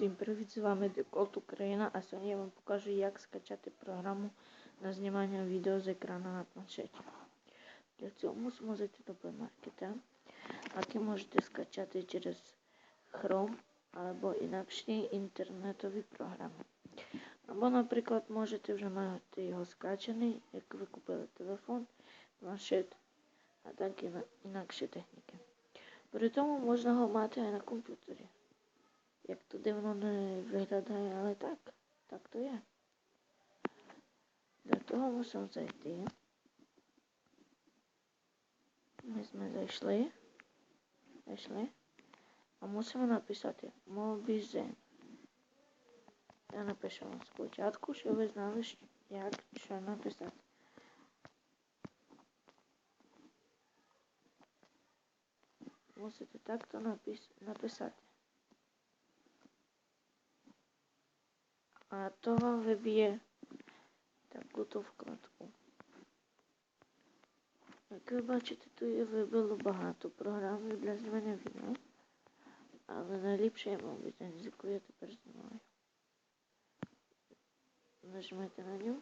Всім привіт, з вами Деколт Україна, а сьогодні я вам покажу, як скачати програму на знімання відео з екрану на планшеті. Для цього мусимо зайти до Play Market, який можете скачати через Chrome або інакші інтернетові програми. Або, наприклад, можете вже мати його скачаний, як ви купили телефон, планшет, а так і інакші техніки. При тому можна його мати на комп'ютері. Як то дивно не виглядає, але так, так то є. Для того мусимо зайти. Ми, ми зайшли. Зайшли. А мусимо написати Mobizen. Я напишу вам спочатку, щоб ви знали, як що написати. Мусите так то напис написати. А то виб'є таку то вкладку. Як ви бачите, тут я вибило багато програм для знімання відео. Але найліпше я мабуть, яку я тепер знімаю. Нажмете на нього,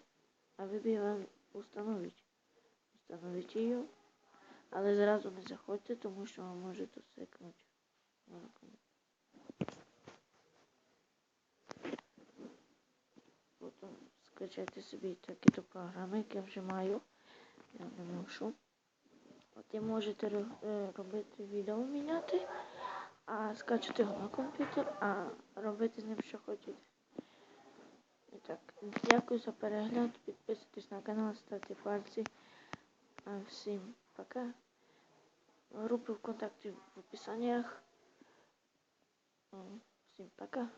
а виб'є вам установить. Установіть її. Але зразу не заходьте, тому що вам може тут секнути. Скачати собі такі-то програми, які я вже маю. Я не мушу. От і можете е, робити відео міняти, а скачати його на комп'ютер, а робити з ним що хочете. І так, дякую за перегляд. Підписуйтесь на канал, ставте пальці. Всім пока. Групи ВКонтакті в описаннях. Всім пока.